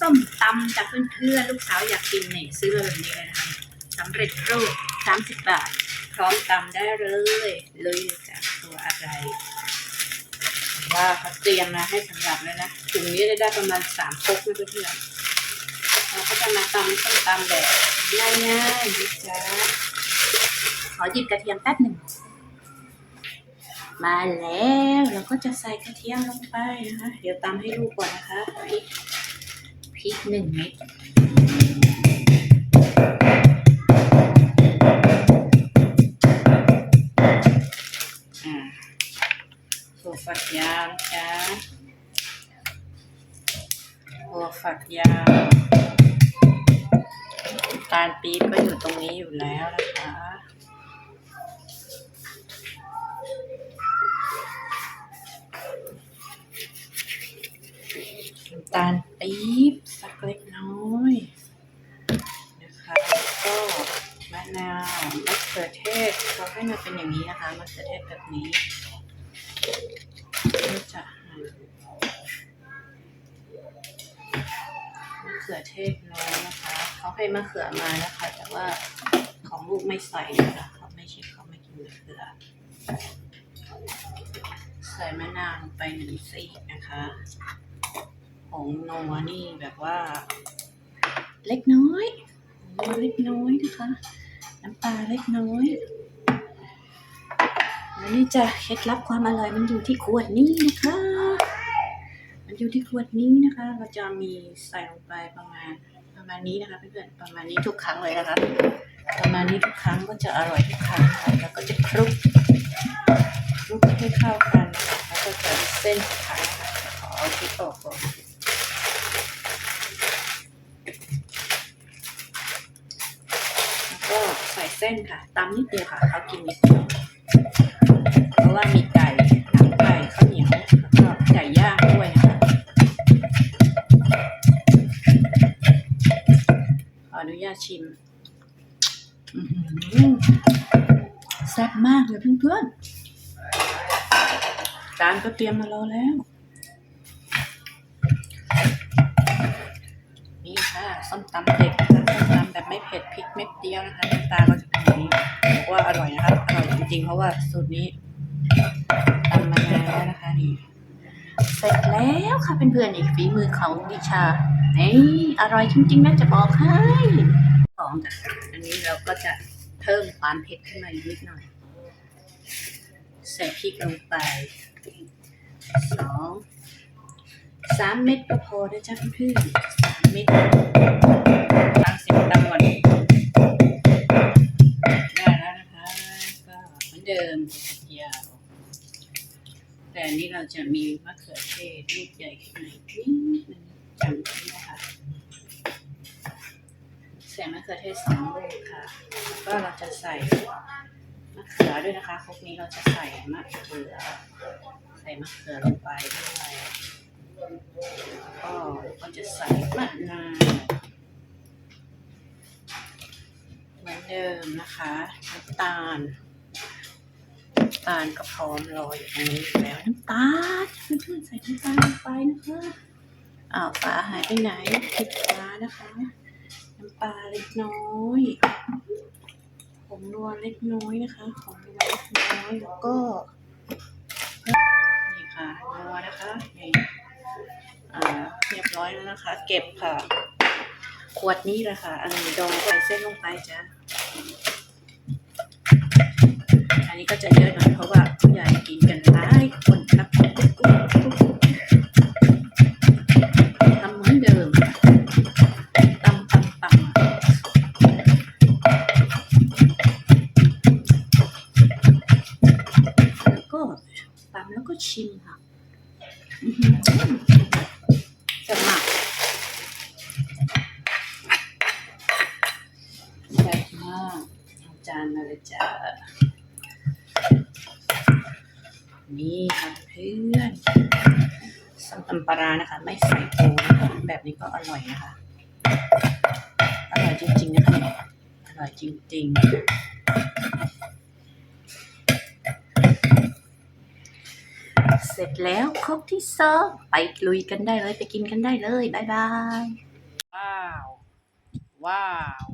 ส้มตำจากเพื่อนๆลูกสาวอยากกินเนี่ยซื้อมาแบบนี้เลยนะคะสำเร็จรูปสามสิบบาท พร้อมตำได้เลยเลยจากตัวอะไรว่าเขาเตรียมมาให้สำหรับเลยนะถุงนี้ได้ได้ประมาณสามครกนะเพื่อนๆเราก็จะมาตำส้มตำแบบง่ายๆนะจ๊ะขอหยิบกระเทียมแป๊บหนึ่งมาแล้วเราก็จะใส่กระเทียมลงไปนะคะ เดี๋ยวตำให้ดูก่อนนะคะ ริกหนึ่งเม็ดอ่าถั่วฝักยาวจ๊ะถั่วฝักยาวตาลปี๊บก็อยู่ตรงนี้อยู่แล้วนะคะตาลปี๊บ ศเขาให้มาเป็นอย่างนี้นะคะมะเขือเทศแบบนี้ก็จะหั่นมะเขือเทศน้อยนะคะ เขาให้มะเขือมานะคะ แต่ว่าของลูกไม่ใส่นะคะเขาไม่ใช่เขาไม่กินมะเขือใส่มะนาวไปหนึ่งซีกนะคะของนัวนี่แบบว่า เล็กน้อยเล็กน้อยนะคะ น้ำปลาเล็กน้อยแล้วนี่จะเคล็ดลับความอร่อยมันอยู่ที่ขวดนี้นะคะ มันอยู่ที่ขวดนี้นะคะ เราจะมีใส่ลงไปประมาณประมาณนี้นะคะเพื่อนๆประมาณนี้ทุกครั้งเลยนะคะ ประมาณนี้ทุกครั้งก็จะอร่อยทุกครั้งค่ะแล้วก็จะคลุกคลุกให้เข้ากันแล้วก็จะเส้นสุดท้ายนะคะขอเอาพริกออกก่อน แล้ว ก็ใส่เส้นค่ะตำนิดเดียวค่ะเขากินนิดเดียวเพราะว่ามีไก่หนังไก่ข้าวเหนียวแล้วก็ไก่ย่างด้วยนะคะขออนุญาตชิมอื้อหือแซ่บมากเลยเพื่อนๆจานก็เตรียมมารอแล้ว นี่ ค่ะส้มตำเด็กนะคะส้มตำแบบไม่เผ็ดพริกเม็ดเดียวนะคะหน้าตาก็จะเป็นอย่างนี้บอกว่าอร่อยนะคะอร่อยจริงๆ เพราะว่าสูตรนี้ตำมานานแล้วนะคะนี่เสร็จแล้วค่ะเป็นเพื่อนๆอีกฝีมือของดิชานี่อร่อยจริงๆนะจะบอกให้สองจ้ะอันนี้เราก็จะเพิ่มความเผ็ดขึ้นมาอีกนิดหน่อย ใส่พริกลงไปสองสามเม็ดก็พอนะจ๊ะเพื่อนๆสาม แต่อันนี้เราจะมีมะเขือเทศลูกใหญ่ขึ้นมาอีกนิดนึงจำไว้นะคะใส่มะเขือเทศสองลูกค่ะแล้วก็เราจะใส่มะเขือด้วยนะคะครกนี้เราจะใส่มะเขือ ใส่มะเขือลงไปด้วยก็ก็จะใส่มะนาวเหมือนเดิมนะคะน้ำตาลำตาลก็พร้อมรออยู่ตรงนี้อยู่แล้วน้ำตาลเพื่อนๆใส่น้ำตาลลงไปนะคะอ้าวปลาหายไปไหนผิดปลานะคะ น้ำปลาเล็กน้อยผงนัวเล็กน้อยนะคะของนัวเล็กน้อยแล้วก็นี่ค่ะนัวนะคะนี่อ่าเรียบร้อยแล้วนะคะ เก็บค่ะ ขวดนี้แหละค่ะอันนี้ดองใส่เส้นลงไปจ้ะ ก็จะเยอะหน่อยเพราะว่าผู้ใหญ่กินกันหลายคนครับทำเหมือนเดิมตำตำตำแล้วก็ตำแล้วก็ชิมค่ะจะหมักแซ่บมากอาจานมาเลยจ้า นี่ค่ะเพื่อนส้มตำปลารานะคะ ไม่ใส่ปูนะคะแบบนี้ก็อร่อยนะคะ อร่อยจริงๆนะคะเนี่ยอร่อยจริงๆ เสร็จแล้วครบที่สองไปลุยกันได้เลย ไปกินกันได้เลย บ๊ายบาย ว้าว ว้าว